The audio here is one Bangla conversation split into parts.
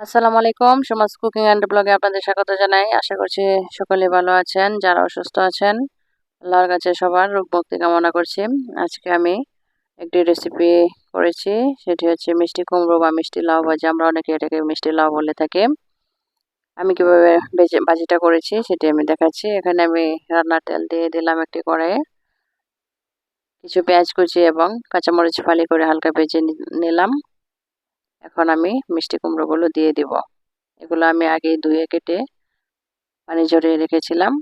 আসসালামু আলাইকুম, সমাজ কুকিং অ্যান্ড ব্লগে আপনাদের স্বাগত জানাই। আশা করছি সকলে ভালো আছেন, যারা অসুস্থ আছেন, আল্লাহর কাছে সবার রোগ মুক্তি কামনা করছি। আজকে আমি একটি রেসিপি করেছি, সেটি হচ্ছে মিষ্টি কুমড়ো বা মিষ্টি লাউ ভাজি। আমরা অনেকে এটাকে মিষ্টি লাউ বলে থাকি। আমি কীভাবে বেজে, ভাজিটা করেছি সেটি আমি দেখাচ্ছি। এখানে আমি রান্নার তেল দিয়ে দিলাম একটি কড়াইয়ে। কিছু পেঁয়াজ কুচি এবং কাঁচামরিচ ফালি করে হালকা ভেজে নিলাম। এখন আমি মিষ্টি কুমড়োগুলো দিয়ে দিব। এগুলো আমি আগে ধুয়ে কেটে পানি ঝরিয়ে রেখেছিলাম।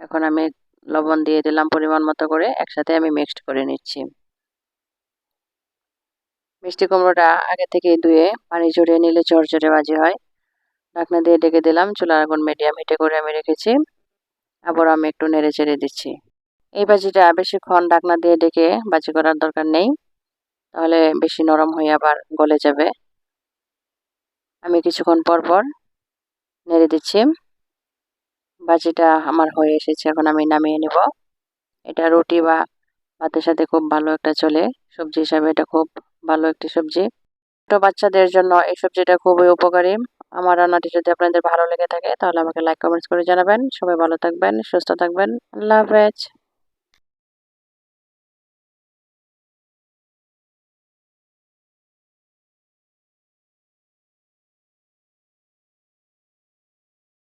এখন আমি লবণ দিয়ে দিলাম পরিমাণ মতো করে, একসাথে আমি মিক্সড করে নিচ্ছি। মিষ্টি কুমড়োটা আগে থেকে ধুয়ে পানি ঝরিয়ে নিলে ঝরঝরে বাজি হয়। ঢাকনা দিয়ে ডেকে দিলাম, চুলার আগুন মিডিয়াম হিটে করে আমি রেখেছি। আবার আমি একটু নেড়ে চেড়ে দিচ্ছি। এই বাজিটা বেশিক্ষণ ঢাকনা দিয়ে ডেকে বাজি করার দরকার নেই। তাহলে বেশি নরম হয়ে আবার গলে যাবে। আমি কিছুক্ষণ পর পর নেড়ে দিচ্ছি। বাজিটা আমার হয়ে এসেছে, এখন আমি নামিয়ে নিব। এটা রুটি বা ভাতের সাথে খুব ভালো একটা চলে। সবজি হিসাবে এটা খুব ভালো একটি সবজি। ছোটো বাচ্চাদের জন্য এই সবজিটা খুবই উপকারী। আমার রান্নাটি যদি আপনাদের ভালো লেগে থাকে, তাহলে আমাকে লাইক কমেন্টস করে জানাবেন। সবাই ভালো থাকবেন, সুস্থ থাকবেন। আল্লাহ হাফেজ।